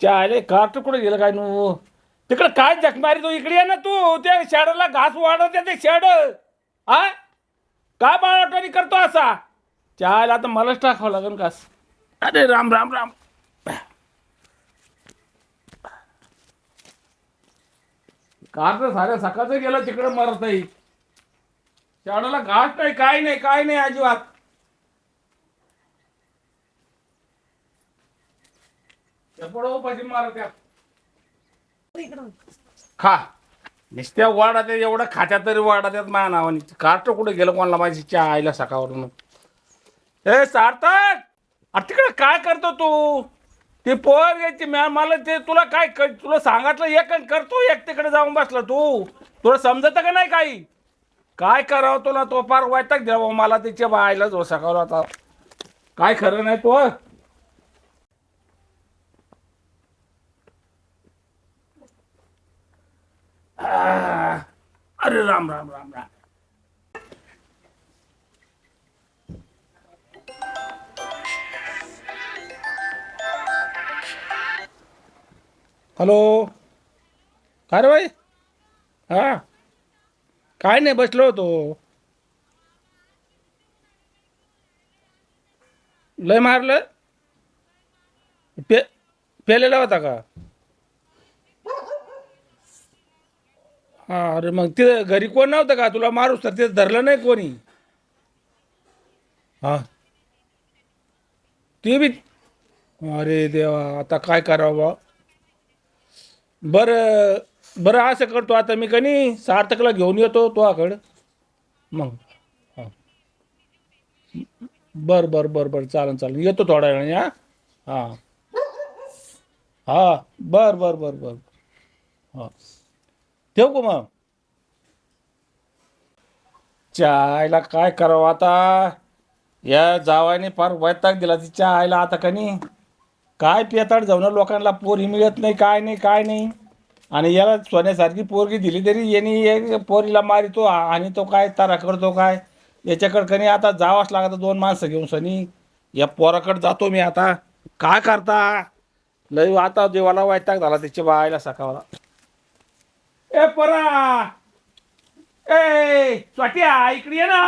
चाले कार्ट कुठे गेलं काय नू? तिकडे काय जखमारी तू इकडे ये ना तू. त्या शेडाला घास वाढवत ते शेड. आ? काय बाळाटणी करतो असा? चाल आता मलाच टाकावं लागेल घास. अरे राम राम राम. कार तर साऱ्या सकाळचं गेलं तिकडे मरत नाही शाळेला घास नाही काय नाही काय नाही अजिबात पडो पाहिजे मारा त्या खा. नुसत्या वाडा त्या एवढं खात्या तरी वाडा त्यात माझ्या नावाने. कार्ट कुठे गेलं कोणाला माझी चहा आईला सकाळवरून. ए सार्थक! अरे तिकडे काय करतो तू? ते पोर घ्यायची मॅ मला ते तुला काय क- तुला सांगितलं एक आणि करतो एक तिकडे जाऊन बसला तू. तुला समजत का नाही काही? काय करावं तुला? तो फार वैताग द्यावं मला तिच्या बायला जो सकाळ आता. काय खरं नाही तो आ, अरे राम राम राम राम. हॅलो? काय रे भाई हा? काय नाही बसलो होतो. लय मारलं? पे पेलेला होता का? हा अरे मग तिथं घरी कोण नव्हतं का? तुला मारूस तर तिथं धरलं नाही कोणी. हा. ते बी अरे देवा आता काय करावं बा बरं बरं असं करतो आता मी कनी सार्थकला घेऊन येतो तुझ्याकडं मग हां. बरं बरं बरं बरं चालेल चालेल येतो थोड्या वेळाने हा. हां. हां बरं बरं बरं बरं. हां. ठेवू का मग? आईला काय करावं आता? या जावाने फार वैताग दिला तिच्या आईला आता कनी. काय पियताड जाऊन लोकांना पोरी मिळत नाही काय नाही काय नाही. आणि याला सोन्यासारखी पोरगी दिली तरी याने एक पोरीला मारितो आणि तो काय तारा करतो काय? याच्याकडं कनी आता जावाच लागत दोन माणसं घेऊन सनी. या पोराकडे जातो मी आता. काय करता? लय आता देवाला वैताग झाला तिच्या बायला सकाळला. ए परा! ए स्वाट्या इकडे ये ना.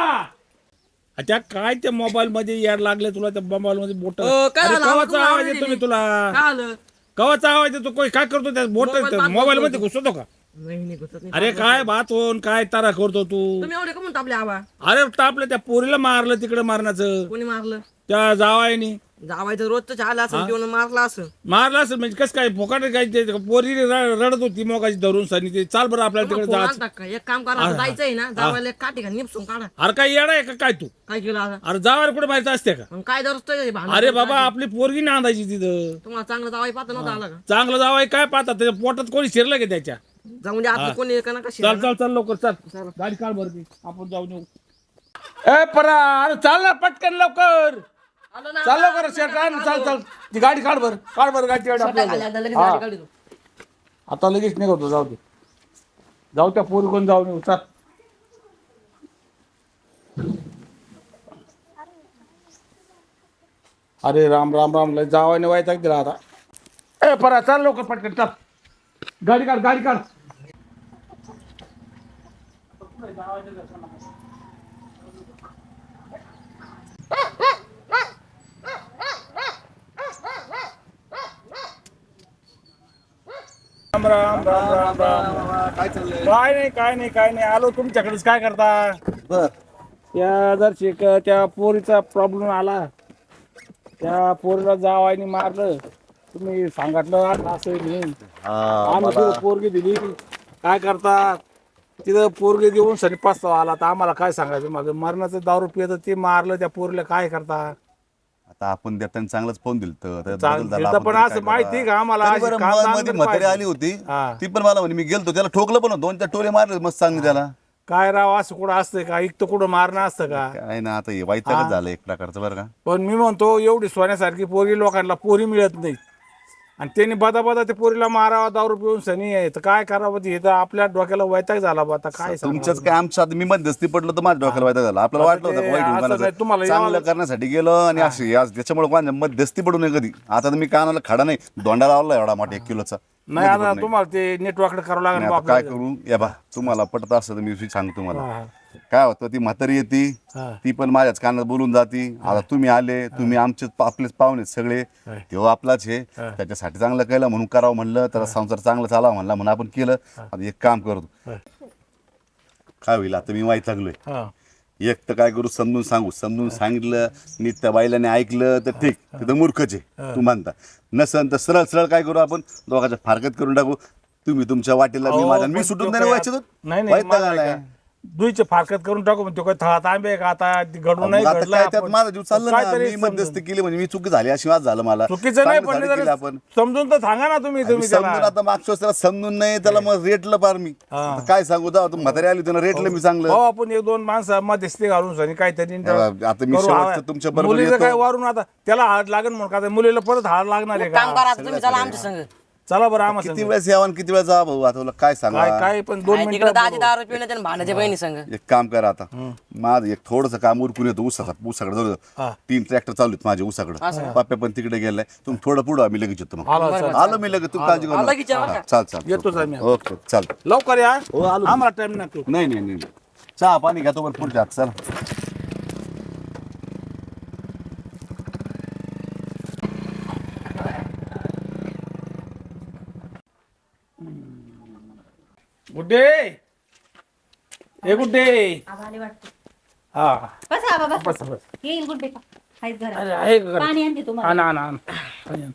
त्या काय त्या मोबाईल मध्ये याड लागले तुला त्या मोबाईल मध्ये बोट? अ, काय झालं? कवाचा आवाज येतो मी. तुला? काय आलं? कवाचा आवाज येतो? कोण काय करतो त्या बोट? मोबाईल मध्ये घुसतो का? नाही नाही घुसत नाही. अरे काय बात होऊन काय तारा करतो तू? तुम्ही एवढे का म्हणता आपले आबा? अरे टापलं त्या पोरीला मारलं तिकडे मारण्याचं. कोणी मारलं? त्या जावायनी जावायचं रोजच आलं असं जेवण मारलं असं. मारलं असेल म्हणजे कसं काय फोकाट काय ते पोरी र- रडत होती मोगाची धरून सनी ते चाल बरं आपल्याला तिकडे जायचं. एक काम करा आता जायचंय ना जावायला एक काठी का निपसून काढा. अरे काय येडा आहे का? काय तू? काय केलं आता? अरे जावायला कुठे माहिती असते का? मग काय भांडण अरे बाबा आपली पोरगी नांदायची तिथं. तुम्हाला चांगलं जावाई पाहता नव्हता आला का? चांगलं जावाय काय पाहतात त्याच्या पोटात कोणी शिरलं का त्याच्या? जाऊन म्हणजे आता कोणी का नका चल चल चल लवकर चल. गाडी काढ बरं आपण जाऊन येऊ. ए परा अरे चाल ना पटकन लवकर. आलो ना चाल लवकर शेट आण, चाल चाल. ती गाडी काढ बर काढ बर गाडी आता आपल्याला. लगेच हा. आता लगेच निघतो जाऊ दे. जाऊ त्या पोरी कोण जाऊन येऊ चल. अरे राम राम राम लय जावाने व्हायचा दिला आता ए परा चाल लवकर पटकन चल. गाडी काढ गाडी काढ. राम राम राम राम राम. काय चाललंय काय नाही काय नाही काय नाही. आलो तुमच्याकडेच काय करता? बर. त्या जर शिक त्या पोरीचा प्रॉब्लेम आला. त्या पोरीला जावायनी मारलं. तुम्ही सांगितलं आता असं नाही आम्ही तिथं पोरगी दिली. काय करता? तिथं पोरगी देऊन सनी पस्तावा आला. तर आम्हाला काय सांगायचं? माझं मरणाचं दारू पियत ते मारलं. त्या पोरीला काय करता? आता आपण देताना चांगलंच फोन तर दिलतं, पण असं माहिती का आम्हाला? अशी मध्ये म्हातारी. आली होती. हा. ती पण मला म्हणे मी गेलतो त्याला ठोकलं पण होतं. दोन चार टोले मारले मस्त चांगले त्याला. काय राव असं कुठं असतं का? इकतं कुठं मारणं असतं का? काय ना आता हे वाईटच झालं एक प्रकारचं बरं का. पण मी म्हणतो एवढी सोन्यासारखी पोरगी लोकांना पोरी मिळत नाही आणि त्यांनी बदा बदा ते पोरीला मारावा दारू पिऊन सनी आहे. तर काय करावं ते? हे तर आपल्या डोक्याला वैताग झाला बा. आता काय सांगावं? तुमच्याच काय आमच्या मी मध्यस्थी पडलो तर माझ्या डोक्याला वाईट झाला. आपल्याला वाटलं होतं का वाईट असं. नाही, तुम्हाला चांगलं करण्यासाठी गेलो आणि अशी आज त्याच्यामुळे कोणाच्या मध्यस्थी पडू नये कधी. आता तर मी कानाला खडा नाही दोंडा लावला एवढा मोठा एक किलोचा. नाही आता तुम्हाला ते नेटवर्क करावं लागेल काय. करू? या बा तुम्हाला पटत असतं तर मी सांगतो तुम्हाला. हा, काय होतं ती म्हातारी येते. ती पण माझ्याच कानात बोलून जाती. आता तुम्ही आले तुम्ही आमचे आपलेच पाहुणे सगळे. तेव्हा आपलाच हे. त्याच्यासाठी चांगलं केलं म्हणून करावं म्हणलं तर संसार चांगला चालावा म्हणला म्हणून आपण केलं. आता एक काम करतो. काय होईल आता मी माहीत लागलोय. हा. एक तर काय करू समजून सांगू. समजून सांगितलं नीट त्या बाईलाने ऐकलं तर ठीक. तिथं मूर्खच आहे. तू म्हणता नसन तर सरळ सरळ काय करू आपण? दोघांच्या फारकत करून टाकू. तुम्ही तुमच्या वाटेला मी माझ्या मी सुटून नाही. दुईचे फारकत करून टाकू तो काय थळात आंबे का आता घडून नाही आता घडलं काय त्यात आपण. माझा जीव चालला ना मी मध्यस्थी केली म्हणजे मी चुकी झाली अशी वाद झालं मला चुकीचं नाही चांगलं पण झालं केलं निदान आपण समजून तर सांगा ना तुम्ही तुम्ही समजून त्याला आता मागच्या वेळेस त्याला समजून नाही त्याला मग रेटलं पार मी हा. आता काय सांगू दा म्हातारी आली होती ना रेटलं मी चांगलं हो आपण एक दोन माणसं मध्यस्थी घालून सनी काहीतरी आता- आता मी करू. शेवटचं हा. तुमच्या बरोबर मुलीचं येतो. काय वारून आता त्याला हात लागेल म्हणून का आता मुलीला परत हात लागणार आहे काम का करा आता तुम्ही चला आमच्या संग चला बरं आम्हा किती संग. वेळेस यावं आणि किती वेळेस जा भाऊ? आता तुला काय सांगा? काय काय पण दोन काय तिकडे मिनिटं दारू पिऊन येते बहिणी संग. एक काम करा आता. माझं एक थोडस काम उरकून येतो उसाकडे उसाकडे हा. जाऊ तीन ट्रॅक्टर चालू आहेत माझे उसाकडे पप्प्या पण तिकडे गेलाय तुम्ही थोडं पुढं आम्ही लगेच येतो मग. आलो चल. आलो मी लगेच. तू काळजी करू आलो नका. हा, चाल चाल आम्ही ओके चाल लवकर या. हो. आम्हाला टाइम नको नाही नाही नाही. चहा पाणी घ्या तो पुढच्या हात चला. गुड्डे. ए गुड्डे. आभाले वाटतं. हा. बस बस. बस बस. येईल गुड्डे का? आहेत घरात. अरे आहे का घरात? पाणी आणते तुम्हाला. आण आण आण. पाणी आण.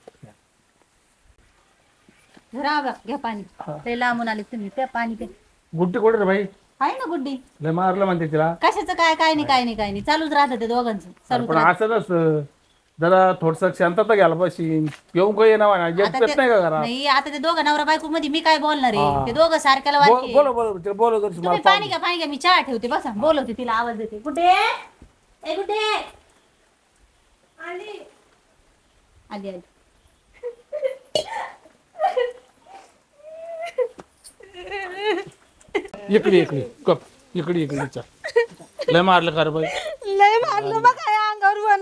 धरा आबा घ्या पाणी. ते लांबून आले तुम्ही. त्या पाणी ते गुड्डी कुठे रे भाई? आहे ना गुड्डी. लय मारलं म्हणते तिला. कशाचं काय काय नाही काय नाही काय नाही. चालूच राहतं ते दोघांचं. चालूच पण राहतं. असं नसतं. जरा थोडस शांतता घ्यायला पाहिजे. येऊन काही येणार नाही. येत का घरात? नाही आता ते दोघं नवरा बायको मध्ये मी काय बोलणार हा. आहे ते दोघं सारख्याला बोल- वाटते बोलो बोलो तिला बोलो जरा तुम्ही मला पाणी घ्या पाणी घ्या मी चहा ठेवते बसा. बोलवते तिला आवाज देते. कुठे? ए कुठे? आली. आली आली. इकडे इकडे. कप इकडे इकडे चल. लय मारलं का रे बाई? लय मारलं बघ.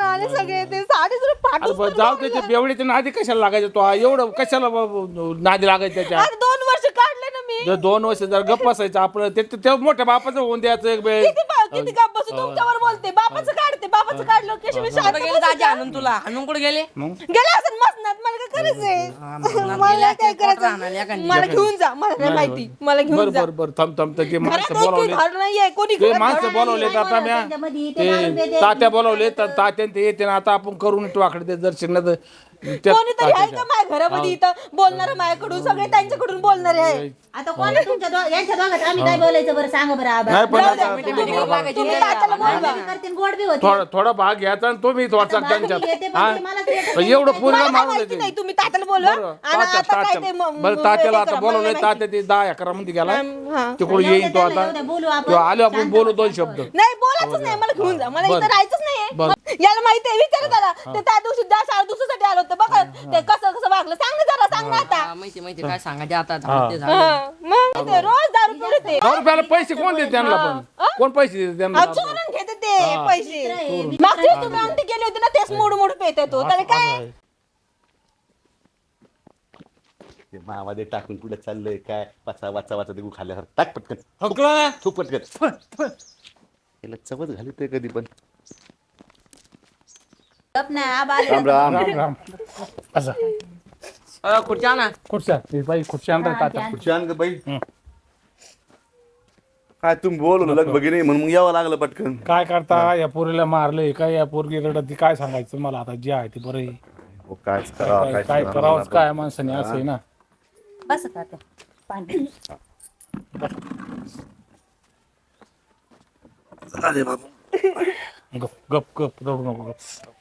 आले सगळे ते साडी अरे फाटून बा, जाऊ त्याच्या बेवडीच्या नादी कशाला लागायचं? तो हा एवढं कशाला बा- ब- नादी लागायचं त्याच्या? दोन वर्ष काढले ना मी. जर दोन वर्ष जर गप्प असायचं आपलं ते ते- ते मोठ्या बापाचं होऊन द्यायचं एक वेळ. किती बा- किती का बसू? तुमच्यावर बोलते. बापाचं शांत दाजी आणून तुला? आणून कुठे गेले? गेले असं मसनात मला काय करायचंय? मला काय करायचं मला घेऊन जा मला नाही माहिती. मला घेऊन बर जा. बर बर. थांब थांब तर ते घरात माणसं बोलावले नाहीये कोणी ते घरात माणसं बोलावले नाही, आता म्या. त्यांच्यामध्ये ते दारू ते देते. तात्या बोलावले तर तात्याने ते येते ना आता आपण करून वाकडे ते दर्शन ना तर. त्या कोणीतरी आहे का. माझ्या घरामध्ये इथं? बोलणार माझ्याकडून सगळे त्यांच्याकडून बोलणारे आहे. आता कोण तुमच्या दो- यांच्या दोघात आम्ही काय बोलायचं बरं? सांगा बरं आबा. नाही पण जाऊ आता द्या, तुम्ही तुम्ही- थोडा भाग- तुम्ही तात्याला बोलवा. मी करते आणि गोड बी होते. थोडा थोडा भाग घ्यायचा आणि तुम्ही थोडसा आता भाग त्यांच्यात. घेते, पण हा? ते मला ते येतं पण नाही, एवढं नाही, पूर्ण मारून माहिती देते नाही तुम्ही तात्याला बोलवा. बरं, आणि तात्या- आता काय तात्या- ते म- बरं म- तात्याला हे आता करा, बोलवले मला तात्या ते दहा अकरा मध्ये गेला. हा. तिकडून येईन तो आता. येऊ द्या, बोलू आपण. तो आले आपण बोलू. दोन शब्द. नाही बोलायचंच नाही मला घेऊन जा. मला बरं. इथं नाहीये. याला माहिती आहे विचार त्याला ते त्या दिवशी दहा साडे दिवसासाठी आलं होतं. बघा ते कसं कसं वागलं. सांग ना जरा सांग ना आता. हा, माहिती माहिती. काय सांगायचे आता. हा. ते झालं. हा, मग ते रोज दारू येते. दहा रुपयाला पैसे कोण देते त्यांना पण? कोण पैसे देते त्यांना? चोरून घेते ते पैसे. मागच्या वेळी तुम्ही केली होती ना तेच मोड मोड पेत तो त्याला काय? ते मावादे टाकून कुठे चाललंय काय? वाचा वाचा वाचा ते खाल्ल्या टाक पटकन. हकला. तू पटकन. याला चवच घालितोय कधी पण. गप नाही आबा आले. राम राम. राम राम. असं अ, खुर्ची आणा खुर्च्या ते बाई खुर्च्या आणतात तात्या त्या- खुर्ची आण ग बाई. काय तुम्ही बोलू लग बघी नाही म्हणून मग यावं लागलं पटकन. काय करता? या पोरीला मारलंय काय या पोरगी रडत ती काय सांगायचं मला आता? जे आहे ते बरं आहे. हो, काय करावं, काय काय काय करावं करावंच आता. काय माणसाने? असं आहे ना. बस पाणी. गप गप गप रडू नको गप.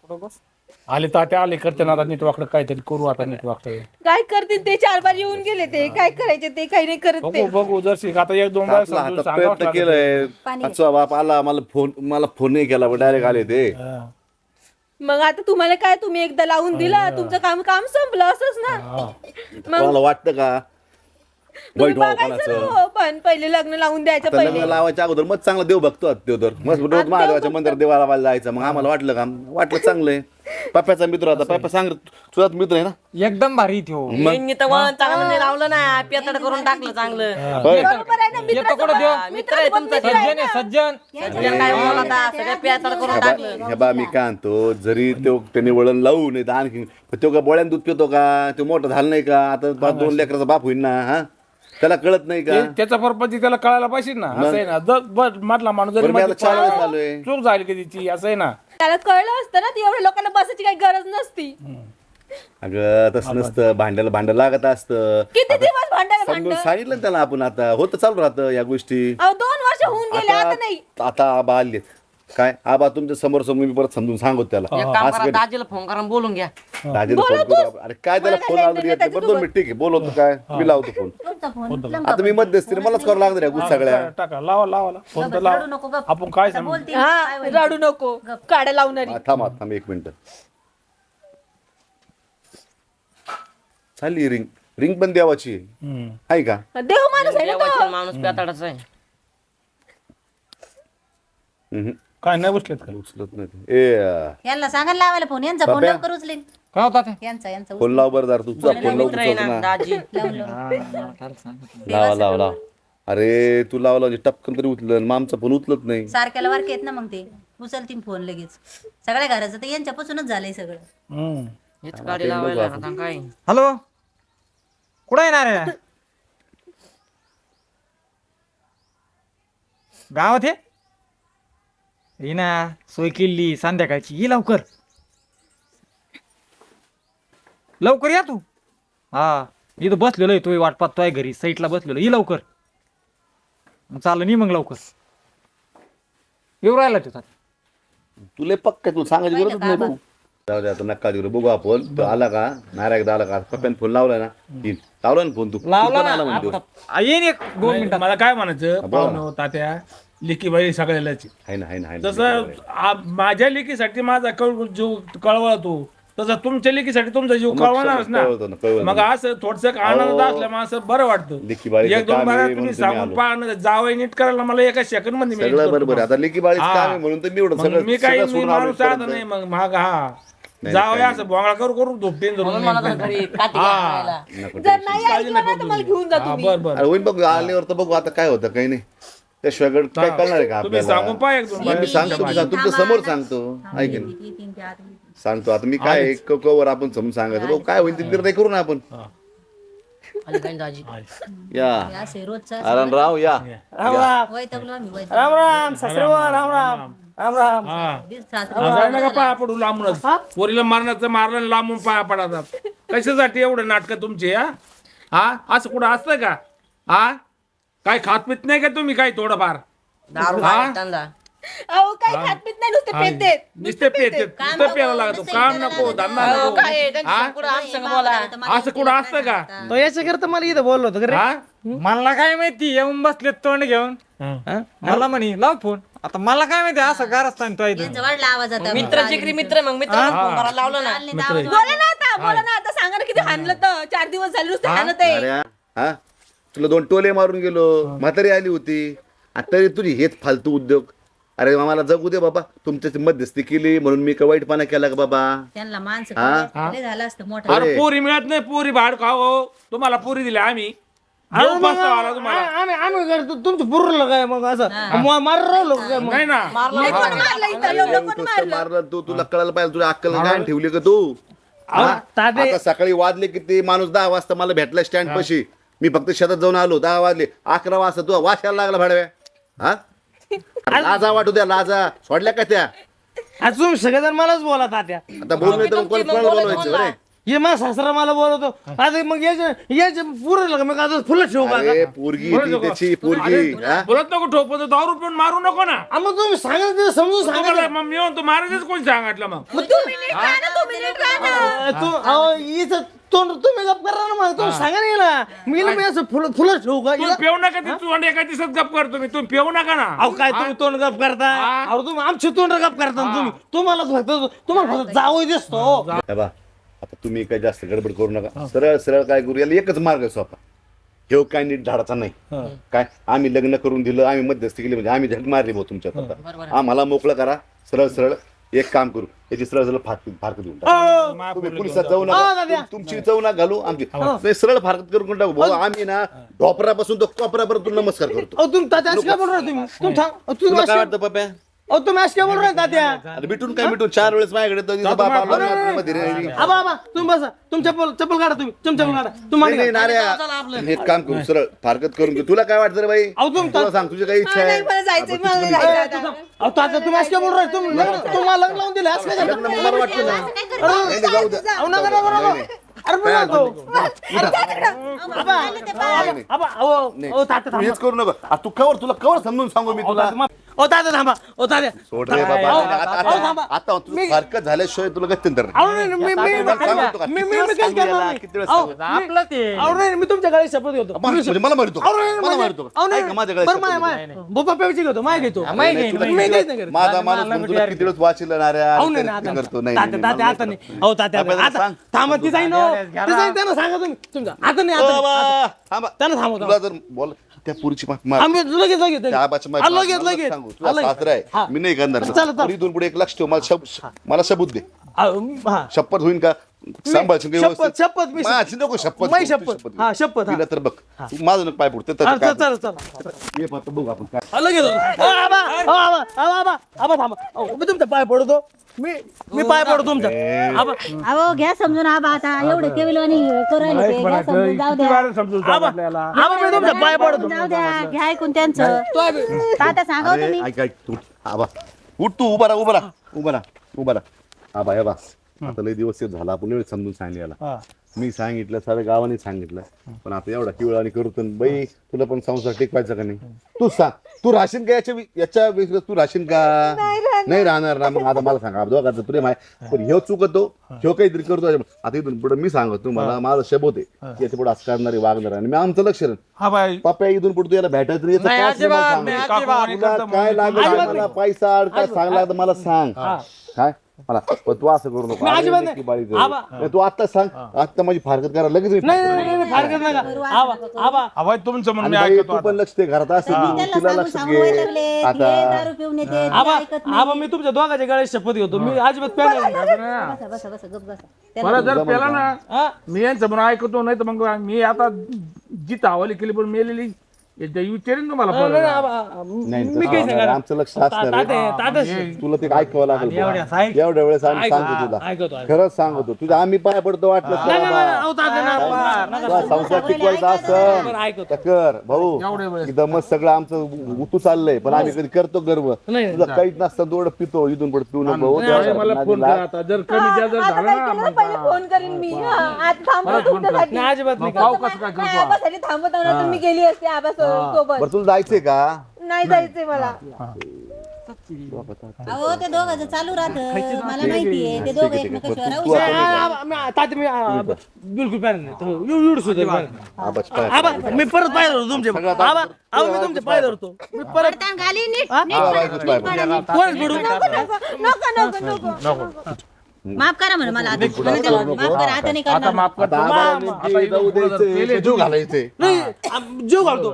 आले तात्या आले करते ना आता नीट वाकडं काहीतरी करू आता नीट वाकडं. काय करतील ते चार बार येऊन गेले ते काय करायचे ते काही नाही करत ते. बघू बघू जर शिक आता एक दोन वेळा आपला समजून हातात सांगावंच प्रयत्न लागेल. केलाय. पाणी आजचा बाप आला मला फोन मला फोन नाही केला डायरेक्ट आले ते. हा. मग आता तुम्हाला काय तुम्ही एकदा लावून दिला तुमचं काम काम संपलं असंच ना. कोणाला वाटतं का? वाईट व्हावं बघायचं कोणाचं? ना हो, पण पहिले लग्न लावून द्यायचं आता लग्न पहिले. लावायच्या अगोदर मग चांगला देव बघतो तो तर मग रोज महादेवाच्या मंदिरात देवाला लावायला जायचं. मग आम्हाला वाटलं का? वाटलं चांगलंय. पप्प्याचा मित्र होता. पप्पा सांग तुझाच मित्र आहे ना? एकदम भारी यांनी तर वळण चांगलं नाही लावलं ना. पेतड करून टाकलं चांगलं. होय. बरोबर आहे ना येतो कुठं देव? मित्र आहे तुमचा. सज्जन आहे सज्जन. सज्जन काय बोलता सगळं पेतड करून टाकलं. हे बा मी काय आणतो जरी तो त्याने वळण लावू नाही तर आणखी पण तो का बोळ्यान दूध पितो का? तो मोठा झाला नाही का? आता दोन लेकराचा बाप होईल ना हा? त्याला कळत नाही का? ते- त्याचा पर्पज त्याला कळायला पाहिजे ना. असं आहे ना. ज- बस मधला माणूस जरी बरं मी आता मध्ये चार वेळेस पडला, आलोय. चूक झाली की तिची असं आहे ना. त्याला कळलं असतं ना ती एवढ्या लोकांना बसायची काही गरज नसती. अगं तसं नसतं. भांड्याला भांडं लागत असतं. किती दिवस भांडायला समजून सांगितलं ना त्याला आपण आता. होतं चालू राहतं या गोष्टी. अहो दोन वर्ष होऊन गेले आता नाही. आता आबा काय? आबा तुमच्यासमोर समोर मी परत समजून सांगतो त्याला. एक काम असं करा कधी- दाजीला फोन करा आणि बोलून घ्या. दाजीला फोन करू. अरे काय त्याला फोन लावून येत नाही. बरं दोन मिनिट ठीक आहे. बोलवतो काय? मी लावतो फोन तुमचा फोन आता मी मध्यस्थी मलाच करावं लागणार या गोष्टी सगळ्या टाका लावा लावा लावा. फोन तर रडू नको गप. आपण काय सांगू? बोलते. हा रडू नको. काड्या लावणारी. हा, थांब थांब एक मिनिट. चालली रिंग रिंग पण देवाची आहे. हम्म. आहे का? देव माणूस आहे ना तो. देवाचा माणूस पेताडाच आहे. हम्म. काय नाही बसलेत का? उचलत नाही ते. ए अं, यांना सांगायला लावायला फोन. यांचा फोन. लवकर उचलेन. काय होता ते? यांचा यांचा फोन लाव बरं तुझा फोन लाव उचलतो ना दाजी. लावा. लावा लावा अरे तू लावला म्हणजे टपकन तरी उचलन. मामचा फोन उचलत नाही. सारख्याला वारके येत ना मग ते. उचलतील फोन लगेच. सगळ्या घराचं तर यांच्यापासूनच झालंय सगळं. हम्म. हेच गाडी लावायला आता काय? हॅलो? कुठं येणार आहे? गावात हे? ये ना सोय केली संध्याकाळची. ये लवकर. लवकर या तू. हा इथं बसलेलो आहे तोय वाट पाहतोय घरी. साईटला बसलेलो. ये लवकर. चाललं नाही मग लवकर. येऊ राहिला तू आता. तुला पक्क तुला सांगायची गरजच नाही भाऊ. जाऊ दे आता नका देऊ बघू आपण. तो आला का? एकदा आला का? पप्प्याने फोन लावलाय ना. लावला ना फोन तू? तू लावला पण आला ना म्हणतो. आता- येईन एक दोन मिनिटात. मला काय म्हणायचं? पाहुणं तात्या लिकी बाई सगळ्यालाच. आहे ना आ- माझ्या लेकीसाठी माझा कळ जीव कळवळतो. तसं तुमच्या लेकीसाठी तुमचा जीव कळवणारच कळवतो ना, ना कळवतो. मग असं थोडस आनंद असल्या मग असं बरं वाटतं. लेकीबाळीचं एक दोन काम आहे बारा म्हणून तुम्ही तुम्ही सांगून आलो. पाहणं जावं नीट करायला मला एका सेकंडमध्ये मी नीट सगळं करतो. बरोबर आहे. आता लेकी बाळीच हा. काम आहे म्हणून तर मी एवढं मग सगळं मी काही सगळं मी सोडून आलो माणूस आता इथपर्यंत. नाही मग महाग हा. काही असं भोंगळा करू करू झोपटेन म्हणून मला तर घरी काठी घालायला. नको जर नाही ऐकलं ना घेऊन हा, बर बर. अरे बघ आल्यावर तर बघू आता काय होतं काही नाही. त्याशिवाय गड- काय कळणार आहे का तुम्ही आपल्याला? सांगून पाहा एक दोन नाही, मी. सांगतो मी सांगतो, तुमच्यासमोर सांगतो. ऐक ना सांगतो आता मी काय आहे, क- कवर आपण समजून सांगायचं. बघू काय होईल ते निर्णय करू ना आपण आली काय दाजी. या. आराम राव या. वैतकलो. राम राम सासरेबुवा, राम राम. राम राम. हा. दिस सासू. जाय नका पाया पडू लांबूनच. पोरीला मारण्याचं मारलं आणि लांबून पाया पडतात कशासाठी एवढं नाटक तुमचे हा? हा? असं कुठं असतं का? हा? काय खात पित नाही का तुम्ही काय थोडंफार? दारू हा? खायला त्यांना अहो काही खात पीत नाही नुसते पेते नुसते पेते नुसतं प्यायला लागतो. काम नको धंदा अहो, नको. काय आहे? त्यांच्या पुढं आमचं बोला? असं कुठं असतं का? तो याच्याकरता मला इथं बोललो होतो का रे? हा? मला काय माहिती येऊन बसले तोंड घेऊन. हा? मला म्हणे लाव फोन. आता मला काय माहिती असं कारस्थान तो इथं. यांचा वाढला आवाज आता. मित्र मग मित्र. फोन करायला लावलं ना. चालले तर आवाज बोला ना आता बोला ना आता. सांगा ना किती हाणलं तर. चार दिवस झाले नुसते हाणत आहे अरे हा? तुला दोन टोले मारून गेलो. म्हातारी आली होती. आता तरी तुझी हेच फालतू उद्योग. अरे मला जगू दे बाबा. तुमच्याची मध्यस्थी केली. म्हणून मी का वाईटपणा केला का बाबा? त्यांना माणसं हा? झालं असतं मोठं. अरे पोरी मिळत नाही. पोरी भाड खाओ. तुम्हाला पोरी दिल्या आम्ही. देऊ बसता आला तुम्हाला. आम्ही आम्ही करतो तुमचं पुरलं काय मग असं? मार राहिलो काय मग? नाही ना. लय कोण मारलं. इथं. एवढं कोण नुसतं मारलं. मारलं तू. तुला कळायला पाहिजे तुझ्या अक्कल काय ठेवली का तू? हा? आता सकाळी वाजले किती? माणूस दहा वाजता मला भेटला स्टँड पशी. मी फक्त शेतात जाऊन आलो. दहा वाजले. अकरा वाजता तू वाशायला लागला भाडव्या. हा? अरे लाजा वाटू द्या लाजा. सोडल्या का त्या? आज तुम्ही सगळेजण मलाच बोला तात्या आता बोल नाही तर कोण कोणाला बोलवायचं रे ये माझा सासरा मला बोलवतो. आता मग याचे याचे पुरलं का? मग आता फुलं ठेवू का आता? अरे पोरगी ती त्याची पोरगी. हा? बोलत नको ठोकतो दारू रुपये मारू नको ना. आ, मग तुम्ही सांगा ते समजून सांगा तुम्हाला मग मी म्हणतो कोण सांगितलं मग? मग तुम्ही नीट राहा ना तुम्ही नीट राहा ना. अ, तू अहो, तोंड तुम्ही गप करा ना मग. तुम्ही सांगा नाही ना मी हिला मी असं फुलं फुलं ठेवू का? तुम्ही हिला- पेऊ नका ती तोंड एका दिवसात गप करतो मी. तुम्ही पेऊ नका ना. अहो काय तुम्ही तोंड गप करता? अहो तुम्ही आमचे तोंड गप करता ना तुम्ही. तुम्हाला फक्त तुम्हाला फक्त जावं दिसतो हे बा आता तुम्ही काय जास्त गडबड करू नका. सरळ सरळ काय करू? याला एकच मार्ग आहे सोपा. ह्यो काय नीट धाडाचा नाही. काय? आम्ही लग्न करून दिलं आम्ही मध्यस्थी केली म्हणजे आम्ही झक मारली भाऊ तुमच्यात आता. आम्हाला मोकळं करा. सरळ सरळ एक काम करू. याची सरळ सरळ फारक फारक देऊन टाका. तुम्ही पोलिसात जाऊ नका. तुम- तुमची चव ना घालू आमची. नाही, सरळ फारकत करून टाकू. भाऊ आम्ही ना ढोपरापासून तो कोपऱ्यापर्यंत नमस्कार करतो. अहो तुम्ही तात्या असं काय तुम्ही? तुम्ही थांब. अहो, तुम्ही तुला असं काय काय- वाटतं पप्या? अहो तुम्ही असं काय बोल रहा तात्या? अरे मिटून काय मिटून चार वेळेस माझ्याकडे तर तिचा बाप आला ना मध्ये रे. आबा आबा तुम्ही बसा. तुमच्या चप्पल चप्पल काढा तुम्ही. तुमच्या चप्पल काढा. तुम्ही नाही, नाही, मागे नाऱ्या. एक काम करू सरळ फारकत करून घेऊ. तुला काय वाटतं रे बाई? अहो, तुम- तुला सांग तुझी काही इच्छा आहे? मला जायचंय मला तुम्ही- जायचंय काढा. आता. अहो तात्या तुम्ही असं काय बोल रहा तुम्ही लग्न- तुम्हाला लग्न लावून दिलं असं काय लग्न झालं? मला वाटतं ना नाही, नाही, जाऊ द्या. अहो नका नका नका. अरे बोला काय तो. नाही, तू हेच करू नका आ, तू कवर तुला कवर समजून सांगू मी तुला अहो तात्या थांबा सोड रे बाबा अहो, आता- अहो, आता थांबा. आता तुझं फारकत झाल्याशिवाय तुला गत्यंतर नाही. अहो नाही नाही, मी मी मी तुला सांगतो का? मी किती मी वेळेस मी काय सांगू करणार याला? नाही. किती वेळेस अहो, सांगू? आपलं ते अहो नाही मी तुमच्या गाडी शपथ घेतो म्हणजे मला मारतो का? अहो, नाही, मला म्हणजे- मारतो का? अहो, नाही, ऐक ना, माझ्याकडे बरं शपथ माय घेतो. माय बोपा पेवची घेतो माय घेतो माय नाही, घे, तुला मी किती काहीच वेळेस- नाही करत. माझा माणूस म्हणून तुला किती वाचिलं ना रे अहो आणि नाही आता करतो नाही तात्या नाही, तात्या मला आता नको. नाही अहो तात्या आपल्याला आता सांग. थांबा ती जाईन हो. ती जाईन त्यांना सांगा तुम्ही तुमच्या आता नाही ओ आता नाही. बाबा, थांबा. त्यांना थांबवतो तुला जर बोल त्या पुरीची माफ मार आम्ही लगेच लगेच त्या आबाची माफ हा, मार. लगेच मला लगेच सांगू हा, तुला लगेच. सासरा आहे हा. मी नाही करणार चला, चला. इथून पुढे एक लक्ष ठेव मला शब- मला शबूत दे हा. शपथ होईन का सांभाळशील का शपथ व्यवस्थित? शपथ मी माझी नको शपथ माझी तू शपथ. घे. हा, शपथ, हा. तिला तर बघ तू माझं नको पाय पुढते हा, चल चल चल ये फक्त बघू आपण काय हा, लगेच होतो. अहो, आबा अहो, आबा अहो, आबा आबा थांबा अहो, मी तुमच्या पाय पडतो मी मी पाय पडतो तुमच्या. आबा. अहो घ्या समजून आबा आता एवढे केवल आणि करू राहिले ते. घ्या समजून जाऊ द्या. समजून सांग आपल्याला? आबा मी तुमच्या पाय पडतो. जाऊ द्या. घ्या ऐकून त्यांचं. सांगा अरे तुम्ही. ऐक ऐक तू आबा. उठ तू उभा राहा उभा राहा. उभा राहा उभा राहा. आबा हे बा आता लय दिवस ते झाला आपण एवढं समजून सांगितलं मी सांगितलं साऱ्या गावाने सांगितलं. पण आता एवढा किवळा आणि करतो न बाई तुला पण संसार टिकवायचा का नाही? तू सांग. तू राशीन का याच्या वि- याच्या व्यतिरिक्त तू राशीन का? नाही राहणार ना मग आता मला सांगा दोघांचं प्रेम आहे पण ह्यो चुकतो ह्यो काहीतरी करतो आता इथून पुढे मी सांगतो तुम्हाला माझा शब्द आहे याच्यापुढे असं करणारे वागणार आणि मी आमचं लक्ष हा बाई. पप्या इथून पुढे तू याला भेटायचं नाही, याचं नाही, काय मला अजिबात. नाही, अजिबात. तुला काय मला पैसा अड काय सांगला तर मला सांग. काय? मला पण तू असं करू नको नाही, अजिबात अरे, नाही. लेकी बाळीचं. आबा. नाही, तू आता सांग आता माझी फारकत करा लगेच मी नाही नाही नाही, नाही फार कर नका आबा आबा बाई तुमचं म्हणून मी आणि बाई, ऐकतो तू आता. पण लक्ष दे घरात असेल तिला सांगून लक्ष. घे हे आता दारू पिऊन येते ते आबा ऐकत नाही. आबा मी तुमच्या दोघांच्या गळ्यात शपथ घेतो मी अजिबात प्यायला नाही. बसा बसा बसा गप बसा त्याला मला जर पेला ना हा? मी यांचं म्हणून ऐकतो नाही तर मग मी आता जी तावली केली पण मेलेली याच्या विचारेन तुम्हाला नाही, परत. नाही, आबा, नाही मी काही सांगणार आमचं लक्ष असणार तुला ते ऐकावं लागेल एवढ्या बुवा. साईड- एवढ्या वेळेस आम्ही सांगतो तुला. ऐकतो. खरंच सांगतो. तुझ्या आम्ही पाय पडतो वाटलं नाही, नाही, नाही, अहो, तात्या, नाही, आबा, नका. तुला संसार टिकवायचा बरं, असं ऐकतो. कर भाऊ एकदम मस्त सगळं आमचं उतू चाललंय. पण आम्ही कधी करतो गर्व. नाही, तुझं काहीच नसतं दोड पितो इथून पुढे पिऊ नको. नाही, मला फोन लाग. करा आता. जर कमी जास्त आता झालं काय ना केलं मग पहिले फोन करीन मी हा, तुमच्यासाठी. नाही अजिबात नाही पाव कसं काय नाही, करतो? आबासाठी थांबत आहो ना गेली असते आबा सोबत. बरं तुला जायचंय का? नाही जायचंय मला. अहो ते दोघांचं चालू राहतं. मला माहितीये ते दोघं एकमेकाशिवाय राहू तू शकत नाही, आबा, मी- तात्या मी आ, बिलकुल प्यायला नाही. तो एवढं एवढं सुद्धा प्यायला नाही. आबाच पाय आबा मी परत पाय धरतो तुमचे. आबा आबा मी तुमचे पाय धरतो. मी परत पडताना घाली नीट आबा बायकोच पाय. पड. कोण पडू नको नको. नको. माफ करा म्हणा मला आता म्हणून माफ करा आता नाही आता करणार. माफ आता करतो आबाला नेमकी जाऊ द्यायचंय का जीव घालायचंय नाही आम- जीव घालतो.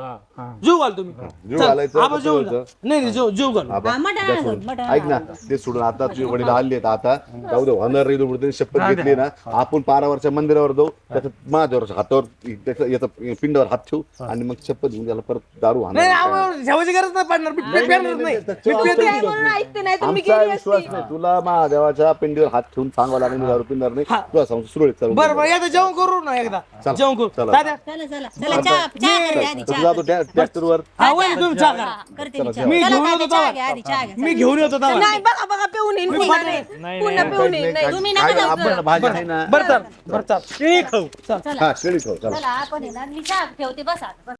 जीव घालतो मी. जीव चल, घालायचं कसं जीव. नाही नाही जीव जीव घालू. आबा, हा, मटण त्या आणा, सोडून. मटण ऐक ना ते सोडून आता तुझे वडील आले आहेत आता जाऊ दे होणार रे वडील शपथ घेतली ना आपण पारावरच्या मंदिरावर जाऊ त्याच्यात माझ्यावर हातावर त्याच्या याचा पिंडावर हात ठेवू आणि मग शपथ घेऊन त्याला परत दारू नाही, हाणार ठेवायची गरज नाही पडणार. मी नाही मी पिते. काय म्हणून ऐकते नाही. तर मी आमचा गेली विश्वास असती नाही. तुला महादेवाच्या पिंडीवर हात ठेवून सांगावं लागेल मी दारू पिणार नाही. तुला सांगतो सुरळीत चालू बरं बरं एकदा जेवण करू ना एकदा. चला, जेवण करू. चला. दादा. चला चला चला चहा चहा करा आधी तसं चहा जातो ट्रॅक्टरवर हा वहिनी तुम्ही चहा करा. हा, करते मी चहा. मी चला घेऊन येतो चहा तेव्हा. घ्या आधी चहा घ्या. मी घेऊन येतो. नाही बघा बघा पिऊन येईन पुन्हा नाही पुन्हा पिऊन येईन नाही तुम्ही नका जाऊ. आपण भाजी आहे ना. बरं चाल बरं चाल. खाऊ. चल. हा शेळी खाऊ चला. चला आपण आहे ना मी चहा ठेवते बसा.